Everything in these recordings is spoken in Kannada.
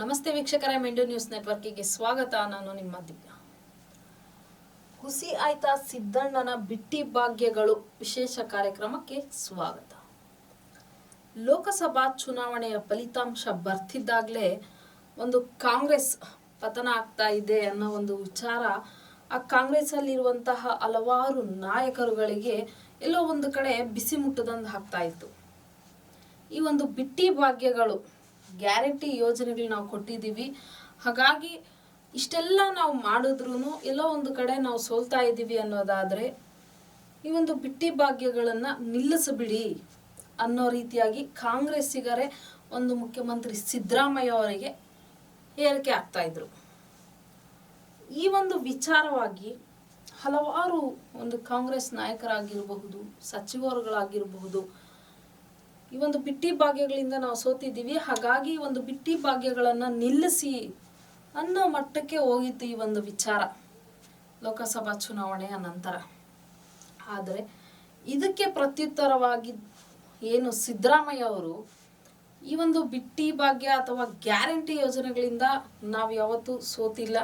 ನಮಸ್ತೆ ವೀಕ್ಷಕರ ಮೆಂಡು ನ್ಯೂಸ್ ನೆಟ್ವರ್ಕಿಗೆ ಸ್ವಾಗತ. ನಾನು ನಿಮ್ಮ ದಿವ್ಯ. ಹುಸಿ ಆಯ್ತಾ ಸಿದ್ದಣ್ಣನ ಬಿಟ್ಟಿ ಭಾಗ್ಯಗಳು ವಿಶೇಷ ಕಾರ್ಯಕ್ರಮಕ್ಕೆ ಸ್ವಾಗತ. ಲೋಕಸಭಾ ಚುನಾವಣೆಯ ಫಲಿತಾಂಶ ಬರ್ತಿದ್ದಾಗಲೇ ಒಂದು ಕಾಂಗ್ರೆಸ್ ಪತನ ಆಗ್ತಾ ಇದೆ ಅನ್ನೋ ಒಂದು ವಿಚಾರ, ಆ ಕಾಂಗ್ರೆಸ್ ಕಾಂಗ್ರೆಸ್ಸಲ್ಲಿರುವಂತಹ ಹಲವಾರು ನಾಯಕರುಗಳಿಗೆ ಎಲ್ಲೋ ಒಂದು ಕಡೆ ಬಿಸಿ ಮುಟ್ಟದಂದು ಆಗ್ತಾ ಇತ್ತು. ಈ ಒಂದು ಬಿಟ್ಟಿ ಭಾಗ್ಯಗಳು ಗ್ಯಾರಂಟಿ ಯೋಜನೆಗಳು ನಾವು ಕೊಟ್ಟಿದ್ದೀವಿ. ಹಾಗಾಗಿ ಇಷ್ಟೆಲ್ಲ ನಾವು ಮಾಡಿದ್ರೂ ಎಲ್ಲೋ ಒಂದು ಕಡೆ ನಾವು ಸೋಲ್ತಾ ಇದ್ದೀವಿ ಅನ್ನೋದಾದರೆ ಈ ಒಂದು ಬಿಟ್ಟಿ ಭಾಗ್ಯಗಳನ್ನು ನಿಲ್ಲಿಸಬಿಡಿ ಅನ್ನೋ ರೀತಿಯಾಗಿ ಕಾಂಗ್ರೆಸ್ಸಿಗರೇ ಒಂದು ಮುಖ್ಯಮಂತ್ರಿ ಸಿದ್ದರಾಮಯ್ಯ ಅವರಿಗೆ ಹೇಳಿಕೆ ಆಗ್ತಾಯಿದ್ರು ಈ ಒಂದು ವಿಚಾರವಾಗಿ ಹಲವಾರು ಒಂದು ಕಾಂಗ್ರೆಸ್ ನಾಯಕರಾಗಿರಬಹುದು, ಸಚಿವರುಗಳಾಗಿರಬಹುದು ಈ ಒಂದು ಬಿಟ್ಟಿ ಭಾಗ್ಯಗಳಿಂದ ನಾವು ಸೋತಿದ್ದೀವಿ. ಹಾಗಾಗಿ ಒಂದು ಬಿಟ್ಟಿ ಭಾಗ್ಯಗಳನ್ನು ನಿಲ್ಲಿಸಿ ಅನ್ನೋ ಮಟ್ಟಕ್ಕೆ ಹೋಗಿತ್ತು ಈ ಒಂದು ವಿಚಾರ ಲೋಕಸಭಾ ಚುನಾವಣೆಯ ನಂತರ. ಆದರೆ ಇದಕ್ಕೆ ಪ್ರತ್ಯುತ್ತರವಾಗಿ ಏನು ಸಿದ್ದರಾಮಯ್ಯ ಅವರು ಈ ಒಂದು ಬಿಟ್ಟಿ ಭಾಗ್ಯ ಅಥವಾ ಗ್ಯಾರಂಟಿ ಯೋಜನೆಗಳಿಂದ ನಾವು ಯಾವತ್ತೂ ಸೋತಿಲ್ಲ.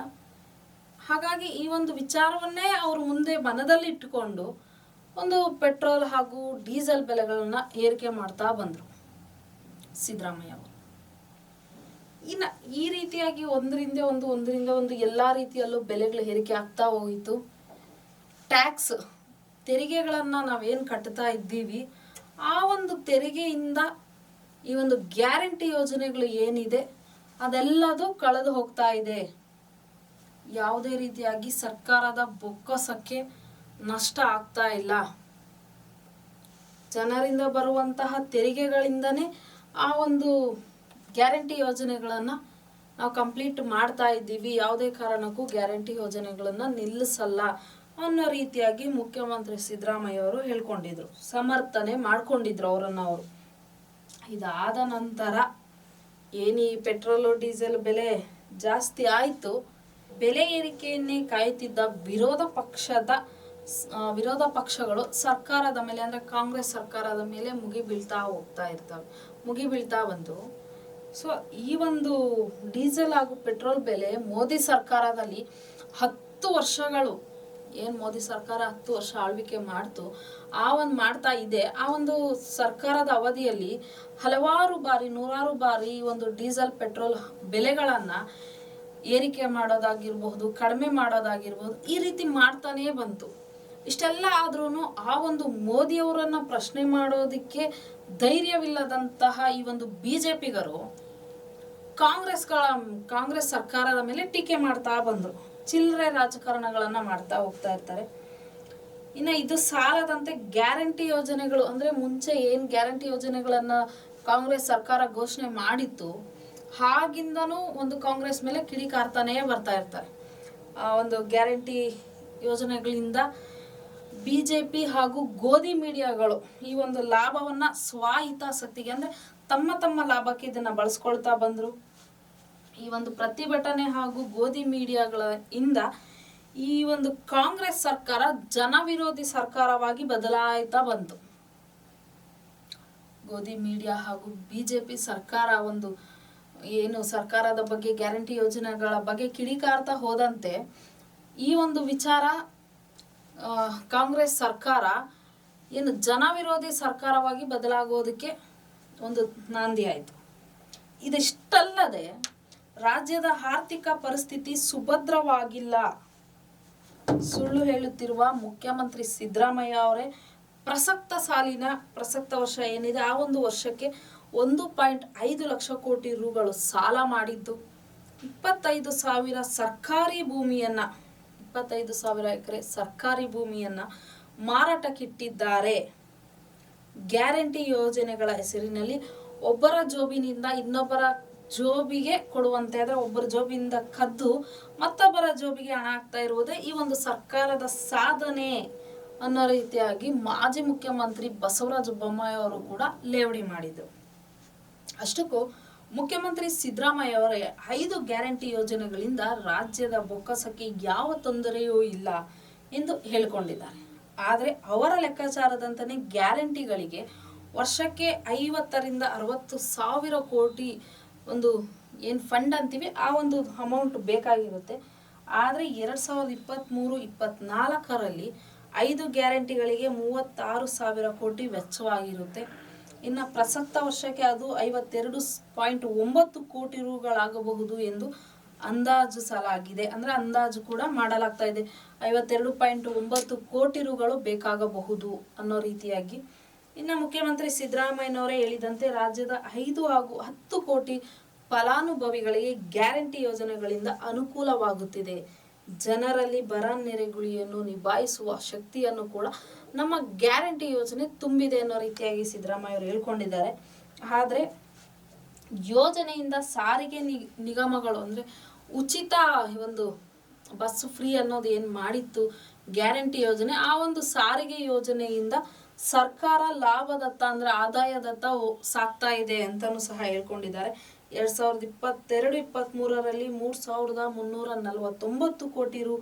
ಹಾಗಾಗಿ ಈ ಒಂದು ವಿಚಾರವನ್ನೇ ಅವರು ಮುಂದೆ ಮನದಲ್ಲಿಟ್ಟುಕೊಂಡು ಒಂದು ಪೆಟ್ರೋಲ್ ಹಾಗೂ ಡೀಸೆಲ್ ಬೆಲೆಗಳನ್ನ ಏರಿಕೆ ಮಾಡ್ತಾ ಬಂದರು ಸಿದ್ದರಾಮಯ್ಯ ಅವರು. ಇನ್ನು ಈ ರೀತಿಯಾಗಿ ಒಂದರಿಂದ ಒಂದು ಒಂದರಿಂದ ಒಂದು ಎಲ್ಲ ರೀತಿಯಲ್ಲೂ ಬೆಲೆಗಳು ಏರಿಕೆ ಆಗ್ತಾ ಹೋಯಿತು. ಟ್ಯಾಕ್ಸ್ ತೆರಿಗೆಗಳನ್ನು ನಾವೇನು ಕಟ್ತಾ ಇದ್ದೀವಿ, ಆ ಒಂದು ತೆರಿಗೆಯಿಂದ ಈ ಒಂದು ಗ್ಯಾರಂಟಿ ಯೋಜನೆಗಳು ಏನಿದೆ, ಅದೆಲ್ಲದು ಕಳೆದು ಹೋಗ್ತಾ ಇದೆ. ಯಾವುದೇ ರೀತಿಯಾಗಿ ಸರ್ಕಾರದ ಬೊಕ್ಕಸಕ್ಕೆ ನಷ್ಟ ಆಗ್ತಾ ಇಲ್ಲ. ಜನರಿಂದ ಬರುವಂತಹ ತೆರಿಗೆಗಳಿಂದನೇ ಆ ಒಂದು ಗ್ಯಾರಂಟಿ ಯೋಜನೆಗಳನ್ನು ನಾವು ಕಂಪ್ಲೀಟ್ ಮಾಡ್ತಾ ಇದ್ದೀವಿ. ಯಾವುದೇ ಕಾರಣಕ್ಕೂ ಗ್ಯಾರಂಟಿ ಯೋಜನೆಗಳನ್ನು ನಿಲ್ಲಿಸಲ್ಲ ಅನ್ನೋ ರೀತಿಯಾಗಿ ಮುಖ್ಯಮಂತ್ರಿ ಸಿದ್ದರಾಮಯ್ಯ ಅವರು ಹೇಳ್ಕೊಂಡಿದ್ರು. ಸಮರ್ಥನೆ ಮಾಡ್ಕೊಂಡಿದ್ರು ಅವರನ್ನು ಅವರು. ಇದಾದ ನಂತರ ಏನು ಈ ಪೆಟ್ರೋಲು, ಡೀಸೆಲ್ ಬೆಲೆ ಜಾಸ್ತಿ ಆಯಿತು. ಬೆಲೆ ಏರಿಕೆಯನ್ನೇ ಕಾಯ್ತಿದ್ದ ವಿರೋಧ ಪಕ್ಷದ ವಿರೋಧ ಪಕ್ಷಗಳು ಸರ್ಕಾರದ ಮೇಲೆ ಅಂದರೆ ಕಾಂಗ್ರೆಸ್ ಸರ್ಕಾರದ ಮೇಲೆ ಮುಗಿ ಬೀಳ್ತಾ ಹೋಗ್ತಾ ಇರ್ತವೆ. ಮುಗಿ ಬೀಳ್ತಾ ಬಂದು, ಸೊ ಈ ಒಂದು ಡೀಸೆಲ್ ಹಾಗೂ ಪೆಟ್ರೋಲ್ ಬೆಲೆ ಮೋದಿ ಸರ್ಕಾರದಲ್ಲಿ ಹತ್ತು ವರ್ಷಗಳು, ಏನು ಮೋದಿ ಸರ್ಕಾರ ಹತ್ತು ವರ್ಷ ಆಳ್ವಿಕೆ ಮಾಡ್ತು, ಆ ಒಂದು ಮಾಡ್ತಾ ಇದೆ. ಆ ಒಂದು ಸರ್ಕಾರದ ಅವಧಿಯಲ್ಲಿ ಹಲವಾರು ಬಾರಿ, ನೂರಾರು ಬಾರಿ ಈ ಒಂದು ಡೀಸೆಲ್, ಪೆಟ್ರೋಲ್ ಬೆಲೆಗಳನ್ನು ಏರಿಕೆ ಮಾಡೋದಾಗಿರ್ಬಹುದು, ಕಡಿಮೆ ಮಾಡೋದಾಗಿರ್ಬಹುದು, ಈ ರೀತಿ ಮಾಡ್ತಾನೇ ಬಂತು. ಇಷ್ಟೆಲ್ಲ ಆದ್ರೂ ಆ ಒಂದು ಮೋದಿಯವರನ್ನ ಪ್ರಶ್ನೆ ಮಾಡೋದಕ್ಕೆ ಧೈರ್ಯವಿಲ್ಲದಂತಹ ಈ ಒಂದು ಬಿಜೆಪಿಗರು ಕಾಂಗ್ರೆಸ್ಗಳ, ಕಾಂಗ್ರೆಸ್ ಸರ್ಕಾರದ ಮೇಲೆ ಟೀಕೆ ಮಾಡ್ತಾ ಬಂದರು. ಚಿಲ್ಲರೆ ರಾಜಕಾರಣಗಳನ್ನ ಮಾಡ್ತಾ ಹೋಗ್ತಾ ಇರ್ತಾರೆ. ಇನ್ನು ಇದು ಸಾಲದಂತೆ ಗ್ಯಾರಂಟಿ ಯೋಜನೆಗಳು, ಅಂದ್ರೆ ಮುಂಚೆ ಏನು ಗ್ಯಾರಂಟಿ ಯೋಜನೆಗಳನ್ನ ಕಾಂಗ್ರೆಸ್ ಸರ್ಕಾರ ಘೋಷಣೆ ಮಾಡಿತ್ತು, ಹಾಗಿಂದನೂ ಒಂದು ಕಾಂಗ್ರೆಸ್ ಮೇಲೆ ಕಿಡಿಕಾರ್ತಾನೇ ಬರ್ತಾ ಇರ್ತಾರೆ. ಆ ಒಂದು ಗ್ಯಾರಂಟಿ ಯೋಜನೆಗಳಿಂದ ಬಿ ಜೆ ಪಿ ಹಾಗೂ ಗೋಧಿ ಮೀಡಿಯಾಗಳು ಈ ಒಂದು ಲಾಭವನ್ನ ಸ್ವಹಿತಾಸಕ್ತಿಗೆ ಅಂದ್ರೆ ತಮ್ಮ ತಮ್ಮ ಲಾಭಕ್ಕೆ ಇದನ್ನ ಬಳಸ್ಕೊಳ್ತಾ ಬಂದ್ರು. ಈ ಒಂದು ಪ್ರತಿಭಟನೆ ಹಾಗೂ ಗೋಧಿ ಮೀಡಿಯಾಗಳ ಇಂದ ಈ ಒಂದು ಕಾಂಗ್ರೆಸ್ ಸರ್ಕಾರ ಜನವಿರೋಧಿ ಸರ್ಕಾರವಾಗಿ ಬದಲಾಯಿತಾ ಬಂತು. ಗೋಧಿ ಮೀಡಿಯಾ ಹಾಗೂ ಬಿಜೆಪಿ ಸರ್ಕಾರ ಒಂದು ಏನು ಸರ್ಕಾರದ ಬಗ್ಗೆ ಗ್ಯಾರಂಟಿ ಯೋಜನೆಗಳ ಬಗ್ಗೆ ಕಿಡಿಕಾರ್ತಾ ಹೋದಂತೆ ಈ ಒಂದು ವಿಚಾರ ಕಾಂಗ್ರೆಸ್ ಸರ್ಕಾರ ಏನು ಜನವಿರೋಧಿ ಸರ್ಕಾರವಾಗಿ ಬದಲಾಗೋದಕ್ಕೆ ಒಂದು ನಾಂದಿ ಆಯಿತು. ಇದಿಷ್ಟಲ್ಲದೆ ರಾಜ್ಯದ ಆರ್ಥಿಕ ಪರಿಸ್ಥಿತಿ ಸುಭದ್ರವಾಗಿಲ್ಲ. ಸುಳ್ಳು ಹೇಳುತ್ತಿರುವ ಮುಖ್ಯಮಂತ್ರಿ ಸಿದ್ದರಾಮಯ್ಯ ಅವರೇ, ಪ್ರಸಕ್ತ ಸಾಲಿನ ಪ್ರಸಕ್ತ ವರ್ಷ ಏನಿದೆ, ಆ ಒಂದು ವರ್ಷಕ್ಕೆ ಒಂದು ಪಾಯಿಂಟ್ ಐದು ಲಕ್ಷ ಕೋಟಿ ರುಗಳು ಸಾಲ ಮಾಡಿದ್ದು. ಇಪ್ಪತ್ತೈದು ಸಾವಿರ ಸರ್ಕಾರಿ ಭೂಮಿಯನ್ನ ಇಪ್ಪತ್ತೈದು ಸಾವಿರ ಎಕರೆ ಸರ್ಕಾರಿ ಭೂಮಿಯನ್ನ ಮಾರಾಟಕ್ಕಿಟ್ಟಿದ್ದಾರೆ. ಗ್ಯಾರಂಟಿ ಯೋಜನೆಗಳ ಹೆಸರಿನಲ್ಲಿ ಒಬ್ಬರ ಜೋಬಿನಿಂದ ಇನ್ನೊಬ್ಬರ ಜೋಬಿಗೆ ಕೊಡುವಂತೆ ಆದರೆ ಒಬ್ಬರ ಜೋಬಿನಿಂದ ಕದ್ದು ಮತ್ತೊಬ್ಬರ ಜೋಬಿಗೆ ಹಣ ಆಗ್ತಾ ಇರುವುದೇ ಈ ಒಂದು ಸರ್ಕಾರದ ಸಾಧನೆ ಅನ್ನೋ ರೀತಿಯಾಗಿ ಮಾಜಿ ಮುಖ್ಯಮಂತ್ರಿ ಬಸವರಾಜ ಬೊಮ್ಮಾಯಿ ಅವರು ಕೂಡ ಲೇವಡಿ ಮಾಡಿದರು. ಅಷ್ಟಕ್ಕೂ ಮುಖ್ಯಮಂತ್ರಿ ಸಿದ್ದರಾಮಯ್ಯ ಅವರ ಐದು ಗ್ಯಾರಂಟಿ ಯೋಜನೆಗಳಿಂದ ರಾಜ್ಯದ ಬೊಕ್ಕಸಕ್ಕೆ ಯಾವ ತೊಂದರೆಯೂ ಇಲ್ಲ ಎಂದು ಹೇಳಿಕೊಂಡಿದ್ದಾರೆ. ಆದರೆ ಅವರ ಲೆಕ್ಕಾಚಾರದಂತಲೇ ಗ್ಯಾರಂಟಿಗಳಿಗೆ ವರ್ಷಕ್ಕೆ ಐವತ್ತರಿಂದ ಅರವತ್ತು ಸಾವಿರ ಕೋಟಿ ಒಂದು ಏನು ಫಂಡ್ ಅಂತೀವಿ, ಆ ಒಂದು ಅಮೌಂಟ್ ಬೇಕಾಗಿರುತ್ತೆ. ಆದರೆ ಎರಡು ಸಾವಿರದ ಇಪ್ಪತ್ತ್ಮೂರು ಇಪ್ಪತ್ತ್ನಾಲ್ಕರಲ್ಲಿ ಐದು ಗ್ಯಾರಂಟಿಗಳಿಗೆ ಮೂವತ್ತಾರು ಸಾವಿರ ಕೋಟಿ ವೆಚ್ಚವಾಗಿರುತ್ತೆ. ಇನ್ನು ಪ್ರಸಕ್ತ ವರ್ಷಕ್ಕೆ ಅದು ಐವತ್ತೆರಡು ಪಾಯಿಂಟ್ ಒಂಬತ್ತು ಕೋಟಿ ರುಗಳಾಗಬಹುದು ಎಂದು ಅಂದಾಜಿಸಲಾಗಿದೆ ಅಂದರೆ ಅಂದಾಜು ಕೂಡ ಮಾಡಲಾಗ್ತಾ ಇದೆ. ಐವತ್ತೆರಡು ಪಾಯಿಂಟ್ ಒಂಬತ್ತು ಕೋಟಿ ರುಗಳು ಬೇಕಾಗಬಹುದು ಅನ್ನೋ ರೀತಿಯಾಗಿ. ಇನ್ನು ಮುಖ್ಯಮಂತ್ರಿ ಸಿದ್ದರಾಮಯ್ಯನವರೇ ಹೇಳಿದಂತೆ ರಾಜ್ಯದ ಐದು ಹಾಗೂ ಹತ್ತು ಕೋಟಿ ಫಲಾನುಭವಿಗಳಿಗೆ ಗ್ಯಾರಂಟಿ ಯೋಜನೆಗಳಿಂದ ಅನುಕೂಲವಾಗುತ್ತಿದೆ. ಜನರಲ್ಲಿ ಬರ ನೆರೆಗುಳಿಯನ್ನು ನಿಭಾಯಿಸುವ ಶಕ್ತಿಯನ್ನು ಕೂಡ ನಮ್ಮ ಗ್ಯಾರಂಟಿ ಯೋಜನೆ ತುಂಬಿದೆ ಅನ್ನೋ ರೀತಿಯಾಗಿ ಸಿದ್ದರಾಮಯ್ಯ ಅವರು ಹೇಳ್ಕೊಂಡಿದ್ದಾರೆ. ಆದರೆ ಯೋಜನೆಯಿಂದ ಸಾರಿಗೆ ನಿಗಮಗಳು ಅಂದರೆ ಉಚಿತ ಒಂದು ಬಸ್ ಫ್ರೀ ಅನ್ನೋದು ಏನು ಮಾಡಿತ್ತು, ಗ್ಯಾರಂಟಿ ಯೋಜನೆ, ಆ ಒಂದು ಸಾರಿಗೆ ಯೋಜನೆಯಿಂದ ಸರ್ಕಾರ ಲಾಭದತ್ತ ಅಂದರೆ ಆದಾಯದತ್ತ ಸಾಕ್ತಾ ಇದೆ ಅಂತಲೂ ಸಹ ಹೇಳ್ಕೊಂಡಿದ್ದಾರೆ. ಎರಡು ಸಾವಿರದ ಇಪ್ಪತ್ತೆರಡು ಇಪ್ಪತ್ತ್ಮೂರರಲ್ಲಿ ಮೂರ್ ಸಾವಿರದ ಮುನ್ನೂರ ನಲವತ್ತೊಂಬತ್ತು ಕೋಟಿ ರು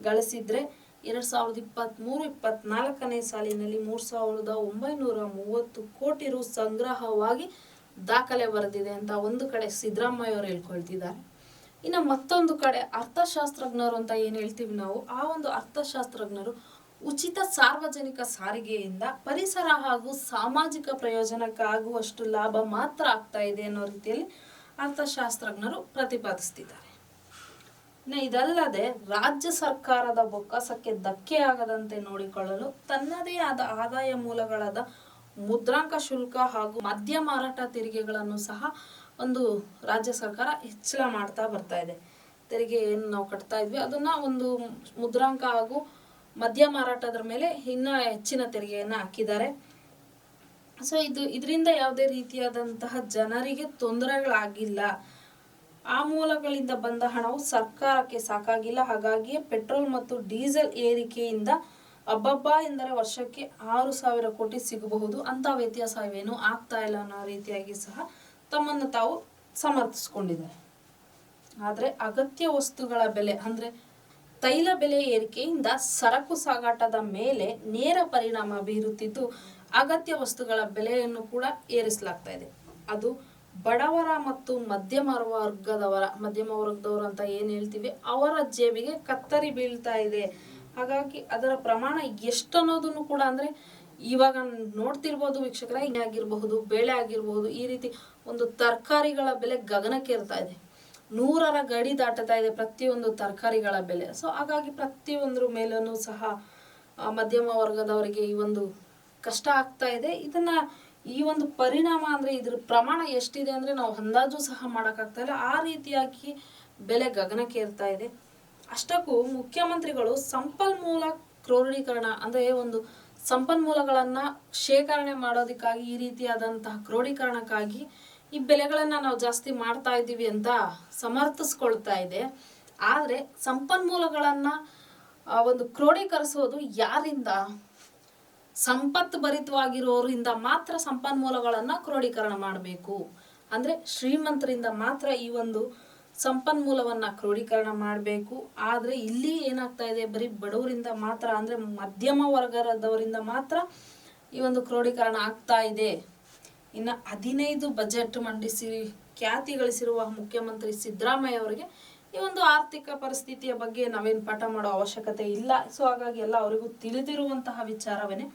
ಗಳಿಸಿದ್ರೆ, ಎರಡ್ ಸಾವಿರದ ಇಪ್ಪತ್ತ್ಮೂರು ಇಪ್ಪತ್ನಾಲ್ಕನೇ ಸಾಲಿನಲ್ಲಿ ಮೂರ್ ಸಾವಿರದ ಒಂಬೈನೂರ ಮೂವತ್ತು ಕೋಟಿ ರು ಸಂಗ್ರಹವಾಗಿ ದಾಖಲೆ ಬರೆದಿದೆ ಅಂತ ಒಂದು ಕಡೆ ಸಿದ್ದರಾಮಯ್ಯ ಅವರು ಹೇಳ್ಕೊಳ್ತಿದ್ದಾರೆ. ಇನ್ನು ಮತ್ತೊಂದು ಕಡೆ ಅರ್ಥಶಾಸ್ತ್ರಜ್ಞರು ಅಂತ ಏನು ಹೇಳ್ತೀವಿ ನಾವು, ಆ ಒಂದು ಅರ್ಥಶಾಸ್ತ್ರಜ್ಞರು ಉಚಿತ ಸಾರ್ವಜನಿಕ ಸಾರಿಗೆಯಿಂದ ಪರಿಸರ ಹಾಗೂ ಸಾಮಾಜಿಕ ಪ್ರಯೋಜನಕ್ಕಾಗುವಷ್ಟು ಲಾಭ ಮಾತ್ರ ಆಗ್ತಾ ಇದೆ ಅನ್ನೋ ರೀತಿಯಲ್ಲಿ ಅರ್ಥಶಾಸ್ತ್ರಜ್ಞರು ಪ್ರತಿಪಾದಿಸ್ತಿದ್ದಾರೆ. ಇದಲ್ಲದೆ ರಾಜ್ಯ ಸರ್ಕಾರದ ಬೊಕ್ಕಸಕ್ಕೆ ಧಕ್ಕೆ ಆಗದಂತೆ ನೋಡಿಕೊಳ್ಳಲು ತನ್ನದೇ ಆದ ಆದಾಯ ಮೂಲಗಳಾದ ಮುದ್ರಾಂಕ ಶುಲ್ಕ ಹಾಗೂ ಮದ್ಯ ಮಾರಾಟ ತೆರಿಗೆಗಳನ್ನು ಸಹ ಒಂದು ರಾಜ್ಯ ಸರ್ಕಾರ ಹೆಚ್ಚಳ ಮಾಡ್ತಾ ಬರ್ತಾ ಇದೆ. ತೆರಿಗೆ ಏನು ನಾವು ಕಟ್ತಾ ಇದ್ವಿ, ಅದನ್ನ ಒಂದು ಮುದ್ರಾಂಕ ಹಾಗೂ ಮದ್ಯ ಮಾರಾಟದ ಮೇಲೆ ಇನ್ನೂ ಹೆಚ್ಚಿನ ತೆರಿಗೆಯನ್ನು ಹಾಕಿದ್ದಾರೆ. ಸೊ ಇದು ಇದರಿಂದ ಯಾವುದೇ ರೀತಿಯಾದಂತಹ ಜನರಿಗೆ ತೊಂದರೆಗಳಾಗಿಲ್ಲ. ಆ ಮೂಲಗಳಿಂದ ಬಂದ ಹಣವು ಸರ್ಕಾರಕ್ಕೆ ಸಾಕಾಗಿಲ್ಲ. ಹಾಗಾಗಿಯೇ ಪೆಟ್ರೋಲ್ ಮತ್ತು ಡೀಸೆಲ್ ಏರಿಕೆಯಿಂದ ಅಬ್ಬಬ್ಬ ಎಂದರೆ ವರ್ಷಕ್ಕೆ ಆರು ಸಾವಿರ ಕೋಟಿ ಸಿಗಬಹುದು. ಅಂತ ವ್ಯತ್ಯಾಸ ಏನು ಆಗ್ತಾ ಇಲ್ಲ ಅನ್ನೋ ರೀತಿಯಾಗಿ ಸಹ ತಮ್ಮನ್ನು ತಾವು ಸಮರ್ಥಿಸ್ಕೊಂಡಿದ್ದಾರೆ. ಆದರೆ ಅಗತ್ಯ ವಸ್ತುಗಳ ಬೆಲೆ, ಅಂದರೆ ತೈಲ ಬೆಲೆ ಏರಿಕೆಯಿಂದ ಸರಕು ಸಾಗಾಟದ ಮೇಲೆ ನೇರ ಪರಿಣಾಮ ಬೀರುತ್ತಿದ್ದು ಅಗತ್ಯ ವಸ್ತುಗಳ ಬೆಲೆಯನ್ನು ಕೂಡ ಏರಿಸಲಾಗ್ತಾ ಇದೆ. ಅದು ಬಡವರ ಮತ್ತು ಮಧ್ಯಮ ವರ್ಗದವರ, ಮಧ್ಯಮ ವರ್ಗದವರು ಅಂತ ಏನು ಹೇಳ್ತೀವಿ, ಅವರ ಜೇಬಿಗೆ ಕತ್ತರಿ ಬೀಳ್ತಾ ಇದೆ. ಹಾಗಾಗಿ ಅದರ ಪ್ರಮಾಣ ಎಷ್ಟು ಅನ್ನೋದನ್ನು ಕೂಡ ಅಂದರೆ ಇವಾಗ ನೋಡ್ತಿರ್ಬೋದು ವೀಕ್ಷಕರ ಆಗಿರಬಹುದು, ಬೇಳೆ ಆಗಿರಬಹುದು, ಈ ರೀತಿ ಒಂದು ತರಕಾರಿಗಳ ಬೆಲೆ ಗಗನಕ್ಕೇರ್ತಾ ಇದೆ. ನೂರರ ಗಡಿ ದಾಟತಾ ಇದೆ ಪ್ರತಿಯೊಂದು ತರಕಾರಿಗಳ ಬೆಲೆ. ಸೊ ಹಾಗಾಗಿ ಪ್ರತಿಯೊಂದ್ರ ಮೇಲೂ ಸಹ ಮಧ್ಯಮ ವರ್ಗದವರಿಗೆ ಈ ಒಂದು ಕಷ್ಟ ಆಗ್ತಾ ಇದೆ. ಇದನ್ನ ಈ ಒಂದು ಪರಿಣಾಮ ಅಂದ್ರೆ ಇದ್ರ ಪ್ರಮಾಣ ಎಷ್ಟಿದೆ ಅಂದ್ರೆ ನಾವು ಅಂದಾಜು ಸಹ ಮಾಡೋಕ್ಕಾಗ್ತಾ ಇಲ್ಲ. ಆ ರೀತಿಯಾಗಿ ಬೆಲೆ ಗಗನಕ್ಕೇರ್ತಾ ಇದೆ. ಅಷ್ಟಕ್ಕೂ ಮುಖ್ಯಮಂತ್ರಿಗಳು ಸಂಪನ್ಮೂಲ ಕ್ರೋಢೀಕರಣ ಅಂದ್ರೆ ಒಂದು ಸಂಪನ್ಮೂಲಗಳನ್ನ ಶೇಖರಣೆ ಮಾಡೋದಕ್ಕಾಗಿ ಈ ರೀತಿಯಾದಂತಹ ಕ್ರೋಢೀಕರಣಕ್ಕಾಗಿ ಈ ಬೆಲೆಗಳನ್ನ ನಾವು ಜಾಸ್ತಿ ಮಾಡ್ತಾ ಇದ್ದೀವಿ ಅಂತ ಸಮರ್ಥಿಸ್ಕೊಳ್ತಾ ಇದೆ. ಆದ್ರೆ ಸಂಪನ್ಮೂಲಗಳನ್ನ ಒಂದು ಕ್ರೋಢೀಕರಿಸೋದು ಯಾರಿಂದ ಸಂಪತ್ತು ಭರಿತವಾಗಿರೋರಿಂದ ಮಾತ್ರ ಸಂಪನ್ಮೂಲಗಳನ್ನ ಕ್ರೋಢೀಕರಣ ಮಾಡಬೇಕು. ಅಂದ್ರೆ ಶ್ರೀಮಂತರಿಂದ ಮಾತ್ರ ಈ ಒಂದು ಸಂಪನ್ಮೂಲವನ್ನ ಕ್ರೋಢೀಕರಣ ಮಾಡಬೇಕು. ಆದರೆ ಇಲ್ಲಿ ಏನಾಗ್ತಾ ಇದೆ, ಬರೀ ಬಡವರಿಂದ ಮಾತ್ರ ಅಂದ್ರೆ ಮಧ್ಯಮ ವರ್ಗದವರಿಂದ ಮಾತ್ರ ಈ ಒಂದು ಕ್ರೋಢೀಕರಣ ಆಗ್ತಾ ಇದೆ. ಇನ್ನು ಹದಿನೈದು ಬಜೆಟ್ ಮಂಡಿಸಿ, ಖ್ಯಾತಿ ಗಳಿಸಿರುವ ಮುಖ್ಯಮಂತ್ರಿ ಸಿದ್ದರಾಮಯ್ಯ ಅವರಿಗೆ ಈ ಒಂದು ಆರ್ಥಿಕ ಪರಿಸ್ಥಿತಿಯ ಬಗ್ಗೆ ನಾವೇನು ಪಾಠ ಮಾಡೋ ಅವಶ್ಯಕತೆ ಇಲ್ಲ. ಸೊ ಹಾಗಾಗಿ ಎಲ್ಲ ಅವರಿಗೂ ತಿಳಿದಿರುವಂತಹ ವಿಚಾರವೇನೆ.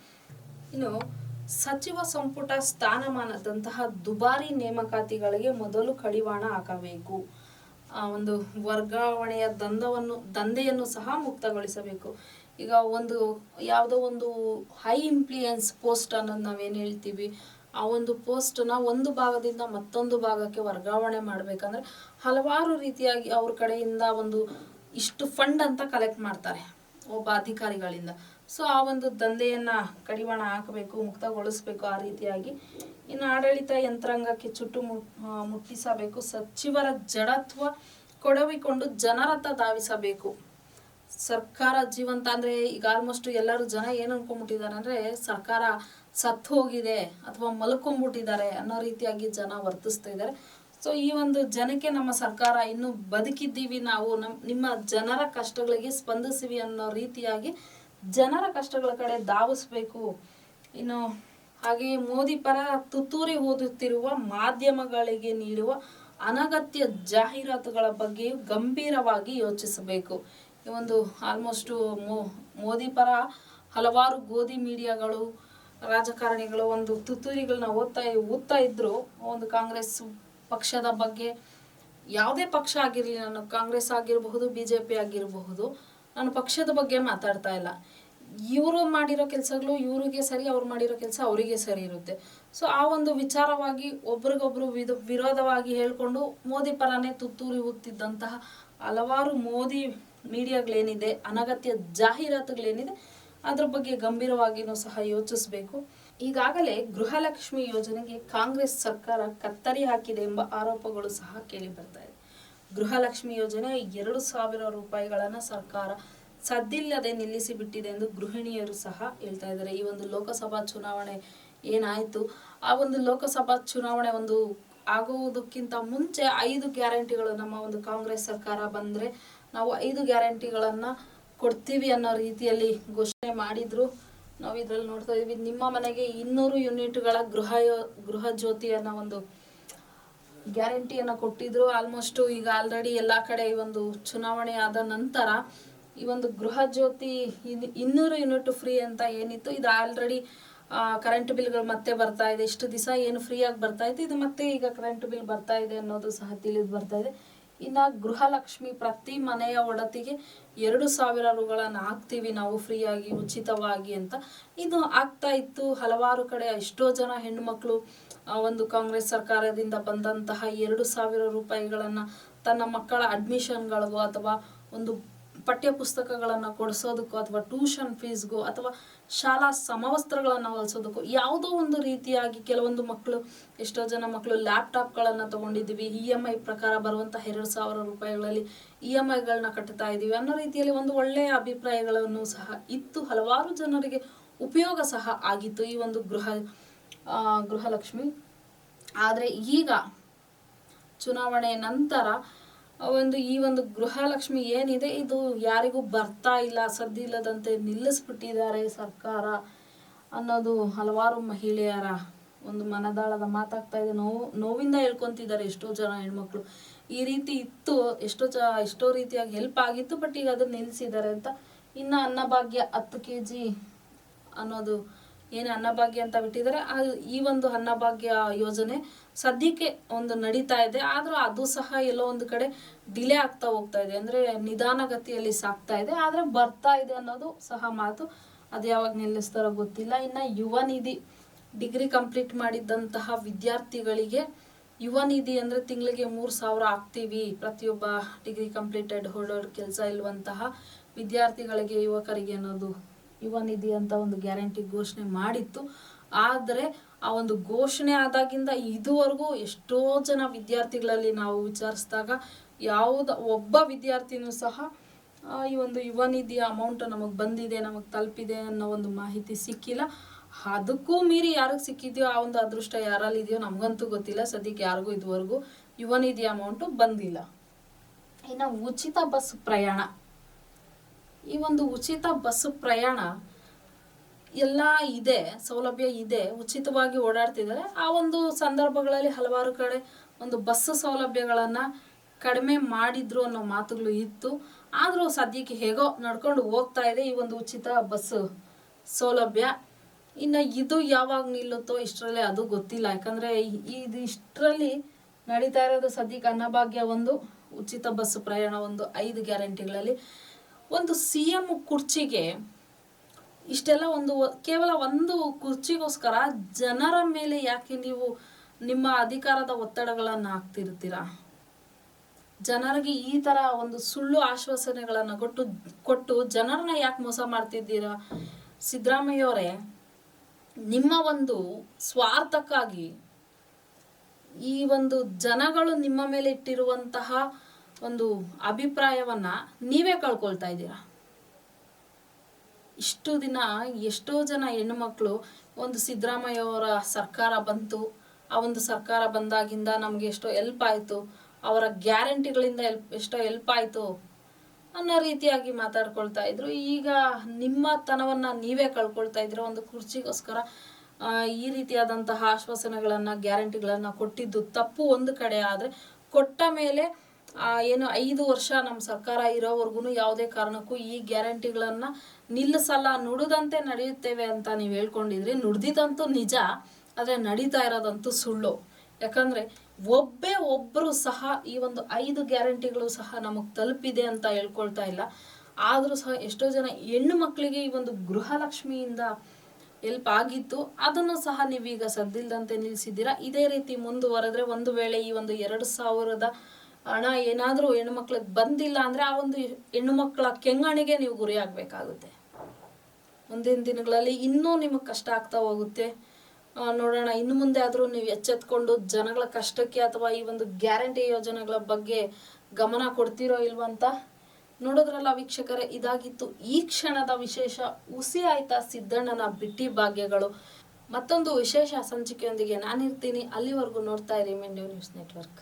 ಇನ್ನು ಸಚಿವ ಸಂಪುಟ ಸ್ಥಾನಮಾನದಂತಹ ದುಬಾರಿ ನೇಮಕಾತಿಗಳಿಗೆ ಮೊದಲು ಕಡಿವಾಣ ಹಾಕಬೇಕು. ಆ ಒಂದು ವರ್ಗಾವಣೆಯ ದಂಧವನ್ನು, ದಂಧೆಯನ್ನು ಸಹ ಮುಕ್ತಗೊಳಿಸಬೇಕು. ಈಗ ಒಂದು ಯಾವುದೋ ಒಂದು ಹೈ ಇನ್ಫ್ಲೂಯೆನ್ಸ್ ಪೋಸ್ಟ್ ಅನ್ನೋದು ನಾವೇನು ಹೇಳ್ತೀವಿ? ಆ ಒಂದು ಪೋಸ್ಟನ್ನ ಒಂದು ಭಾಗದಿಂದ ಮತ್ತೊಂದು ಭಾಗಕ್ಕೆ ವರ್ಗಾವಣೆ ಮಾಡಬೇಕಂದ್ರೆ ಹಲವಾರು ರೀತಿಯಾಗಿ ಅವ್ರ ಕಡೆಯಿಂದ ಒಂದು ಇಷ್ಟು ಫಂಡ್ ಅಂತ ಕಲೆಕ್ಟ್ ಮಾಡ್ತಾರೆ ಒಬ್ಬ ಅಧಿಕಾರಿಗಳಿಂದ. ಸೊ ಆ ಒಂದು ದಂಧೆಯನ್ನು ಕಡಿವಾಣ ಹಾಕಬೇಕು, ಮುಕ್ತಗೊಳಿಸಬೇಕು, ಆ ರೀತಿಯಾಗಿ ಇನ್ನು ಆಡಳಿತ ಯಂತ್ರಾಂಗಕ್ಕೆ ಚುಟ್ಟು ಮುಟ್ಟಿಸಬೇಕು, ಸಚಿವರ ಜಡತ್ವ ಕೊಡವಿಕೊಂಡು ಜನರತ್ತ ಧಾವಿಸಬೇಕು. ಸರ್ಕಾರ ಜೀವಂತ ಅಂದರೆ ಈಗ ಆಲ್ಮೋಸ್ಟ್ ಎಲ್ಲರೂ ಜನ ಏನು ಅನ್ಕೊಂಡ್ಬಿಟ್ಟಿದ್ದಾರೆ ಅಂದರೆ ಸರ್ಕಾರ ಸತ್ತು ಹೋಗಿದೆ ಅಥವಾ ಮಲ್ಕೊಂಡ್ಬಿಟ್ಟಿದ್ದಾರೆ ಅನ್ನೋ ರೀತಿಯಾಗಿ ಜನ ವರ್ತಿಸ್ತಾ ಇದ್ದಾರೆ. ಸೊ ಈ ಒಂದು ಜನಕ್ಕೆ ನಮ್ಮ ಸರ್ಕಾರ ಇನ್ನು ಬದುಕಿದ್ದೀವಿ. ನಾವು ನಮ್, ನಿಮ್ಮ ಜನರ ಕಷ್ಟಗಳಿಗೆ ಸ್ಪಂದಿಸಿವಿ ಅನ್ನೋ ರೀತಿಯಾಗಿ ಜನರ ಕಷ್ಟಗಳ ಕಡೆ ಧಾವಿಸ್ಬೇಕು. ಇನ್ನು ಹಾಗೆಯೇ ಮೋದಿ ಪರ ತುತ್ತೂರಿ ಓದುತ್ತಿರುವ ಮಾಧ್ಯಮಗಳಿಗೆ ನೀಡುವ ಅನಗತ್ಯ ಜಾಹೀರಾತುಗಳ ಬಗ್ಗೆ ಗಂಭೀರವಾಗಿ ಯೋಚಿಸಬೇಕು. ಈ ಒಂದು ಆಲ್ಮೋಸ್ಟ್ ಮೋದಿ ಪರ ಹಲವಾರು ಗೋಧಿ ಮೀಡಿಯಾಗಳು ರಾಜಕಾರಣಿಗಳು, ಒಂದು ತುತ್ತೂರಿಗಳನ್ನ ಓದ್ತಾ ಓದ್ತಾ ಇದ್ರು, ಒಂದು ಕಾಂಗ್ರೆಸ್ ಪಕ್ಷದ ಬಗ್ಗೆ ಯಾವುದೇ ಪಕ್ಷ ಆಗಿರಲಿ, ನಾನು ಕಾಂಗ್ರೆಸ್ ಆಗಿರಬಹುದು ಬಿ ಜೆ ಪಿ ಆಗಿರಬಹುದು, ನಾನು ಪಕ್ಷದ ಬಗ್ಗೆ ಮಾತಾಡ್ತಾ ಇಲ್ಲ. ಇವರು ಮಾಡಿರೋ ಕೆಲಸಗಳು ಇವರಿಗೆ ಸರಿ, ಅವ್ರು ಮಾಡಿರೋ ಕೆಲಸ ಅವರಿಗೆ ಸರಿ ಇರುತ್ತೆ. ಸೊ, ಆ ಒಂದು ವಿಚಾರವಾಗಿ ಒಬ್ರಿಗೊಬ್ರು ವಿಧ, ವಿರೋಧವಾಗಿ ಹೇಳ್ಕೊಂಡು ಮೋದಿ ಪರನೇ ತುತ್ತೂರಿ ಊದ್ತಿದ್ದಂತಹ ಹಲವಾರು ಮೋದಿ ಮೀಡಿಯಾಗಳೇನಿದೆ, ಅನಗತ್ಯ ಜಾಹೀರಾತುಗಳೇನಿದೆ ಅದ್ರ ಬಗ್ಗೆ ಗಂಭೀರವಾಗಿನೂ ಸಹ ಯೋಚಿಸಬೇಕು. ಈಗಾಗಲೇ ಗೃಹಲಕ್ಷ್ಮಿ ಯೋಜನೆಗೆ ಕಾಂಗ್ರೆಸ್ ಸರ್ಕಾರ ಕತ್ತರಿ ಹಾಕಿದೆ ಎಂಬ ಆರೋಪಗಳು ಸಹ ಕೇಳಿ ಬರ್ತಾ ಇದೆ. ಗೃಹಲಕ್ಷ್ಮಿ ಯೋಜನೆ ಎರಡು ಸಾವಿರ ರೂಪಾಯಿಗಳನ್ನ ಸರ್ಕಾರ ಸದ್ದಿಲ್ಲದೆ ನಿಲ್ಲಿಸಿ ಬಿಟ್ಟಿದೆ ಎಂದು ಗೃಹಿಣಿಯರು ಸಹ ಹೇಳ್ತಾ ಇದ್ದಾರೆ. ಈ ಒಂದು ಲೋಕಸಭಾ ಚುನಾವಣೆ ಏನಾಯ್ತು? ಆ ಒಂದು ಲೋಕಸಭಾ ಚುನಾವಣೆ ಒಂದು ಆಗುವುದಕ್ಕಿಂತ ಮುಂಚೆ ಐದು ಗ್ಯಾರಂಟಿಗಳು ನಮ್ಮ ಒಂದು ಕಾಂಗ್ರೆಸ್ ಸರ್ಕಾರ ಬಂದ್ರೆ ನಾವು ಐದು ಗ್ಯಾರಂಟಿಗಳನ್ನ ಕೊಡ್ತೀವಿ ಅನ್ನೋ ರೀತಿಯಲ್ಲಿ ಘೋಷಣೆ ಮಾಡಿದ್ರು. ನಾವು ಇದ್ರಲ್ಲಿ ನೋಡ್ತಾ ಇದೀವಿ, ನಿಮ್ಮ ಮನೆಗೆ ಇನ್ನೂರು ಯೂನಿಟ್ಗಳ ಗೃಹ ಗೃಹ ಜ್ಯೋತಿ ಅನ್ನೋ ಒಂದು ಗ್ಯಾರಂಟಿಯನ್ನು ಕೊಟ್ಟಿದ್ರು. ಆಲ್ಮೋಸ್ಟ್ ಈಗ ಆಲ್ರೆಡಿ ಎಲ್ಲ ಕಡೆ ಈ ಒಂದು ಚುನಾವಣೆ ಆದ ನಂತರ ಈ ಒಂದು ಗೃಹ ಜ್ಯೋತಿ ಇನ್ನೂರು ಯೂನಿಟ್ ಫ್ರೀ ಅಂತ ಏನಿತ್ತು, ಇದು ಆಲ್ರೆಡಿ ಕರೆಂಟ್ ಬಿಲ್ಗಳು ಮತ್ತೆ ಬರ್ತಾ ಇದೆ. ಇಷ್ಟು ದಿವಸ ಏನು ಫ್ರೀಯಾಗಿ ಬರ್ತಾ ಇತ್ತು, ಇದು ಮತ್ತೆ ಈಗ ಕರೆಂಟ್ ಬಿಲ್ ಬರ್ತಾ ಇದೆ ಅನ್ನೋದು ಸಹ ತಿಳಿದು ಬರ್ತಾ ಇದೆ. ಇನ್ನ ಗೃಹಲಕ್ಷ್ಮಿ ಪ್ರತಿ ಮನೆಯ ಒಡತಿಗೆ ಎರಡು ಸಾವಿರ ರುಗಳನ್ನು ಹಾಕ್ತೀವಿ ನಾವು ಫ್ರೀಯಾಗಿ, ಉಚಿತವಾಗಿ ಅಂತ. ಇದು ಆಗ್ತಾ ಇತ್ತು. ಹಲವಾರು ಕಡೆ ಎಷ್ಟೋ ಜನ ಹೆಣ್ಮಕ್ಳು ಒಂದು ಕಾಂಗ್ರೆಸ್ ಸರ್ಕಾರದಿಂದ ಬಂದಂತಹ ಎರಡು ಸಾವಿರ ರೂಪಾಯಿಗಳನ್ನ ತನ್ನ ಮಕ್ಕಳ ಅಡ್ಮಿಷನ್ಗಳಿಗೋ ಅಥವಾ ಒಂದು ಪಠ್ಯ ಪುಸ್ತಕಗಳನ್ನು ಕೊಡಿಸೋದಕ್ಕೋ ಅಥವಾ ಟ್ಯೂಷನ್ ಫೀಸ್ಗೋ ಅಥವಾ ಶಾಲಾ ಸಮವಸ್ತ್ರಗಳನ್ನು ಹೊಲಿಸೋದಕ್ಕೋ ಯಾವುದೋ ಒಂದು ರೀತಿಯಾಗಿ ಕೆಲವೊಂದು ಮಕ್ಕಳು ಎಷ್ಟೋ ಜನ ಮಕ್ಕಳು ಲ್ಯಾಪ್ಟಾಪ್ಗಳನ್ನು ತಗೊಂಡಿದ್ದೀವಿ ಇ ಎಂ ಐ ಪ್ರಕಾರ ಬರುವಂತಹ ಎರಡು ಸಾವಿರ ರೂಪಾಯಿಗಳಲ್ಲಿ ಇ ಎಂ ಐಗಳನ್ನ ಕಟ್ತಾ ಇದ್ದೀವಿ ಅನ್ನೋ ರೀತಿಯಲ್ಲಿ ಒಂದು ಒಳ್ಳೆಯ ಅಭಿಪ್ರಾಯಗಳನ್ನು ಸಹ ಇತ್ತು. ಹಲವಾರು ಜನರಿಗೆ ಉಪಯೋಗ ಸಹ ಆಗಿತ್ತು ಈ ಒಂದು ಗೃಹ ಗೃಹಲಕ್ಷ್ಮಿ. ಆದರೆ ಈಗ ಚುನಾವಣೆ ನಂತರ ಒಂದು ಈ ಒಂದು ಗೃಹಲಕ್ಷ್ಮಿ ಏನಿದೆ, ಇದು ಯಾರಿಗೂ ಬರ್ತಾ ಇಲ್ಲ ಸದ್ದಿಲ್ಲದಂತೆ ನಿಲ್ಲಿಸ್ಬಿಟ್ಟಿದ್ದಾರೆ ಸರ್ಕಾರ ಅನ್ನೋದು ಹಲವಾರು ಮಹಿಳೆಯರ ಒಂದು ಮನದಾಳದ ಮಾತಾಗ್ತಾ ಇದೆ. ನೋವು, ನೋವಿಂದ ಹೇಳ್ಕೊಂತಿದ್ದಾರೆ ಎಷ್ಟೋ ಜನ ಹೆಣ್ಮಕ್ಳು. ಈ ರೀತಿ ಇತ್ತು, ಎಷ್ಟೋ ಜ, ಎಷ್ಟೋ ರೀತಿಯಾಗಿ ಹೆಲ್ಪ್ ಆಗಿತ್ತು ಬಟ್ ಈಗ ಅದನ್ನ ನಿಲ್ಲಿಸಿದ್ದಾರೆ ಅಂತ. ಇನ್ನು ಅನ್ನಭಾಗ್ಯ ಹತ್ತು ಕೆ ಜಿ ಅನ್ನೋದು ಏನು ಅನ್ನಭಾಗ್ಯ ಅಂತ ಬಿಟ್ಟಿದ್ದಾರೆ. ಈ ಒಂದು ಅನ್ನಭಾಗ್ಯ ಯೋಜನೆ ಸದ್ಯಕ್ಕೆ ಒಂದು ನಡೀತಾ ಇದೆ. ಆದರೂ ಅದು ಸಹ ಎಲ್ಲೋ ಒಂದು ಕಡೆ ಡಿಲೇ ಆಗ್ತಾ ಹೋಗ್ತಾ ಇದೆ. ಅಂದ್ರೆ ನಿಧಾನಗತಿಯಲ್ಲಿ ಸಾಗ್ತಾ ಇದೆ. ಆದ್ರೆ ಬರ್ತಾ ಇದೆ ಅನ್ನೋದು ಸಹ ಮಾತು. ಅದು ಯಾವಾಗ ನಿಲ್ಲಿಸ್ತಾರೋ ಗೊತ್ತಿಲ್ಲ. ಇನ್ನ ಯುವ ನಿಧಿ ಡಿಗ್ರಿ ಕಂಪ್ಲೀಟ್ ಮಾಡಿದ್ದಂತಹ ವಿದ್ಯಾರ್ಥಿಗಳಿಗೆ ಯುವ ನಿಧಿ ಅಂದ್ರೆ ತಿಂಗಳಿಗೆ ಮೂರು ಸಾವಿರ ಹಾಕ್ತೀವಿ ಪ್ರತಿಯೊಬ್ಬ ಡಿಗ್ರಿ ಕಂಪ್ಲೀಟೆಡ್ ಹೋಲ್ಡರ್ ಕೆಲಸ ಇಲ್ವಂತಹ ವಿದ್ಯಾರ್ಥಿಗಳಿಗೆ ಯುವಕರಿಗೆ ಅನ್ನೋದು ಯುವ ನಿಧಿ ಅಂತ ಒಂದು ಗ್ಯಾರಂಟಿ ಘೋಷಣೆ ಮಾಡಿತ್ತು. ಆದರೆ ಆ ಒಂದು ಘೋಷಣೆ ಆದಾಗಿಂದ ಇದುವರೆಗೂ ಎಷ್ಟೋ ಜನ ವಿದ್ಯಾರ್ಥಿಗಳಲ್ಲಿ ನಾವು ವಿಚಾರಿಸಿದಾಗ ಯಾವುದ ಒಬ್ಬ ವಿದ್ಯಾರ್ಥಿನೂ ಸಹ ಈ ಒಂದು ಯುವ ನಿಧಿಯ ಅಮೌಂಟ್ ನಮಗೆ ಬಂದಿದೆ, ನಮಗೆ ತಲುಪಿದೆ ಅನ್ನೋ ಒಂದು ಮಾಹಿತಿ ಸಿಕ್ಕಿಲ್ಲ. ಅದಕ್ಕೂ ಮೀರಿ ಯಾರಿಗೆ ಸಿಕ್ಕಿದೆಯೋ ಆ ಒಂದು ಅದೃಷ್ಟ ಯಾರಲ್ಲಿ ಇದೆಯೋ ನಮಗಂತೂ ಗೊತ್ತಿಲ್ಲ. ಸದ್ಯಕ್ಕೆ ಯಾರಿಗೂ ಇದುವರೆಗೂ ಯುವ ನಿಧಿ ಅಮೌಂಟು ಬಂದಿಲ್ಲ. ಇನ್ನು ಉಚಿತ ಬಸ್ ಪ್ರಯಾಣ. ಈ ಒಂದು ಉಚಿತ ಬಸ್ ಪ್ರಯಾಣ ಎಲ್ಲ ಇದೆ, ಸೌಲಭ್ಯ ಇದೆ, ಉಚಿತವಾಗಿ ಓಡಾಡ್ತಿದ್ದಾರೆ. ಆ ಒಂದು ಸಂದರ್ಭಗಳಲ್ಲಿ ಹಲವಾರು ಕಡೆ ಒಂದು ಬಸ್ ಸೌಲಭ್ಯಗಳನ್ನ ಕಡಿಮೆ ಮಾಡಿದ್ರು ಅನ್ನೋ ಮಾತುಗಳು ಇತ್ತು. ಆದರೂ ಸದ್ಯಕ್ಕೆ ಹೇಗೋ ನಡ್ಕೊಂಡು ಹೋಗ್ತಾ ಇದೆ ಈ ಒಂದು ಉಚಿತ ಬಸ್ ಸೌಲಭ್ಯ. ಇನ್ನು ಇದು ಯಾವಾಗ ನಿಲ್ಲುತ್ತೋ ಇಷ್ಟರಲ್ಲಿ ಅದು ಗೊತ್ತಿಲ್ಲ. ಯಾಕಂದ್ರೆ ಇದು ಇಷ್ಟರಲ್ಲಿ ನಡೀತಾ ಇರೋದು ಸದ್ಯಕ್ಕೆ ಅನ್ನಭಾಗ್ಯ ಒಂದು, ಉಚಿತ ಬಸ್ ಪ್ರಯಾಣ ಒಂದು ಐದು ಗ್ಯಾರಂಟಿಗಳಲ್ಲಿ. ಒಂದು ಸಿ ಎಂ ಕುರ್ಚಿಗೆ ಇಷ್ಟೆಲ್ಲ ಒಂದು ಕೇವಲ ಒಂದು ಕುರ್ಚಿಗೋಸ್ಕರ ಜನರ ಮೇಲೆ ಯಾಕೆ ನೀವು ನಿಮ್ಮ ಅಧಿಕಾರದ ಒತ್ತಡಗಳನ್ನು ಹಾಕ್ತಿರ್ತೀರಾ? ಜನರಿಗೆ ಈ ತರ ಒಂದು ಸುಳ್ಳು ಆಶ್ವಾಸನೆಗಳನ್ನ ಕೊಟ್ಟು ಕೊಟ್ಟು ಜನರನ್ನ ಯಾಕೆ ಮೋಸ ಮಾಡ್ತಿದ್ದೀರಾ? ಸಿದ್ದರಾಮಯ್ಯವರೇ, ನಿಮ್ಮ ಒಂದು ಸ್ವಾರ್ಥಕ್ಕಾಗಿ ಈ ಒಂದು ಜನಗಳು ನಿಮ್ಮ ಮೇಲೆ ಇಟ್ಟಿರುವಂತಹ ಒಂದು ಅಭಿಪ್ರಾಯವನ್ನ ನೀವೇ ಕಳ್ಕೊಳ್ತಾ ಇದ್ದೀರಾ? ಇಷ್ಟು ದಿನ ಎಷ್ಟೋ ಜನ ಹೆಣ್ಣುಮಕ್ಳು ಒಂದು ಸಿದ್ದರಾಮಯ್ಯ ಅವರ ಸರ್ಕಾರ ಬಂತು, ಆ ಒಂದು ಸರ್ಕಾರ ಬಂದಾಗಿಂದ ನಮಗೆ ಎಷ್ಟೋ ಹೆಲ್ಪ್ ಆಯ್ತು, ಅವರ ಗ್ಯಾರಂಟಿಗಳಿಂದ ಎಲ್ಪ್ ಎಷ್ಟೋ ಹೆಲ್ಪ್ ಆಯ್ತು ಅನ್ನೋ ರೀತಿಯಾಗಿ ಮಾತಾಡ್ಕೊಳ್ತಾ ಇದ್ರು. ಈಗ ನಿಮ್ಮ ತನವನ್ನ ನೀವೇ ಕಳ್ಕೊಳ್ತಾ ಇದ್ರೆ ಒಂದು ಕುರ್ಚಿಗೋಸ್ಕರ ಈ ರೀತಿಯಾದಂತಹ ಆಶ್ವಾಸನೆಗಳನ್ನ, ಗ್ಯಾರಂಟಿಗಳನ್ನ ಕೊಟ್ಟಿದ್ದು ತಪ್ಪು ಒಂದು ಕಡೆ ಆದ್ರೆ ಕೊಟ್ಟ ಮೇಲೆ ಏನು ಐದು ವರ್ಷ ನಮ್ಮ ಸರ್ಕಾರ ಇರೋವರೆಗೂ ಯಾವುದೇ ಕಾರಣಕ್ಕೂ ಈ ಗ್ಯಾರಂಟಿಗಳನ್ನು ನಿಲ್ಲಿಸಲ್ಲ, ನುಡಿದಂತೆ ನಡೆಯುತ್ತೇವೆ ಅಂತ ನೀವು ಹೇಳ್ಕೊಂಡಿದ್ರಿ. ನುಡ್ದಿದಂತೂ ನಿಜ, ಆದರೆ ನಡೀತಾ ಇರೋದಂತೂ ಸುಳ್ಳು. ಯಾಕಂದರೆ ಒಬ್ಬೇ ಒಬ್ಬರು ಸಹ ಈ ಒಂದು ಐದು ಗ್ಯಾರಂಟಿಗಳು ಸಹ ನಮಗೆ ತಲುಪಿದೆ ಅಂತ ಹೇಳ್ಕೊಳ್ತಾ ಇಲ್ಲ. ಆದರೂ ಸಹ ಎಷ್ಟೋ ಜನ ಹೆಣ್ಣು ಮಕ್ಕಳಿಗೆ ಈ ಒಂದು ಗೃಹಲಕ್ಷ್ಮಿಯಿಂದ ಎಲ್ಪ್ ಆಗಿತ್ತು. ಅದನ್ನು ಸಹ ನೀವೀಗ ಸದ್ದಿಲ್ದಂತೆ ನಿಲ್ಲಿಸಿದ್ದೀರಾ ಇದೇ ರೀತಿ ಮುಂದುವರೆದ್ರೆ ಒಂದು ವೇಳೆ ಈ ಒಂದು ಎರಡು ಸಾವಿರದ ಹಣ ಏನಾದರೂ ಹೆಣ್ಮಕ್ಳಿಗೆ ಬಂದಿಲ್ಲ ಅಂದರೆ ಆ ಒಂದು ಹೆಣ್ಣು ಮಕ್ಕಳ ಕೆಂಗಣಿಗೆ ನೀವು ಗುರಿ ಆಗಬೇಕಾಗುತ್ತೆ. ಮುಂದಿನ ದಿನಗಳಲ್ಲಿ ಇನ್ನೂ ನಿಮಗೆ ಕಷ್ಟ ಆಗ್ತಾ ಹೋಗುತ್ತೆ. ನೋಡೋಣ, ಇನ್ನು ಮುಂದೆ ಆದರೂ ನೀವು ಎಚ್ಚೆತ್ಕೊಂಡು ಜನಗಳ ಕಷ್ಟಕ್ಕೆ ಅಥವಾ ಈ ಒಂದು ಗ್ಯಾರಂಟಿ ಯೋಜನೆಗಳ ಬಗ್ಗೆ ಗಮನ ಕೊಡ್ತೀರೋ ಇಲ್ವಂತ ನೋಡೋದ್ರಲ್ಲ ವೀಕ್ಷಕರೇ, ಇದಾಗಿತ್ತು ಈ ಕ್ಷಣದ ವಿಶೇಷ ಹುಸಿ ಆಯ್ತಾ ಸಿದ್ದಣ್ಣನ ಬಿಟ್ಟಿ ಭಾಗ್ಯಗಳು. ಮತ್ತೊಂದು ವಿಶೇಷ ಸಂಚಿಕೆಯೊಂದಿಗೆ ನಾನಿರ್ತೀನಿ. ಅಲ್ಲಿವರೆಗೂ ನೋಡ್ತಾ ಇರಿ ಮೆಂಡ್ಯೂ ನ್ಯೂಸ್ ನೆಟ್ವರ್ಕ್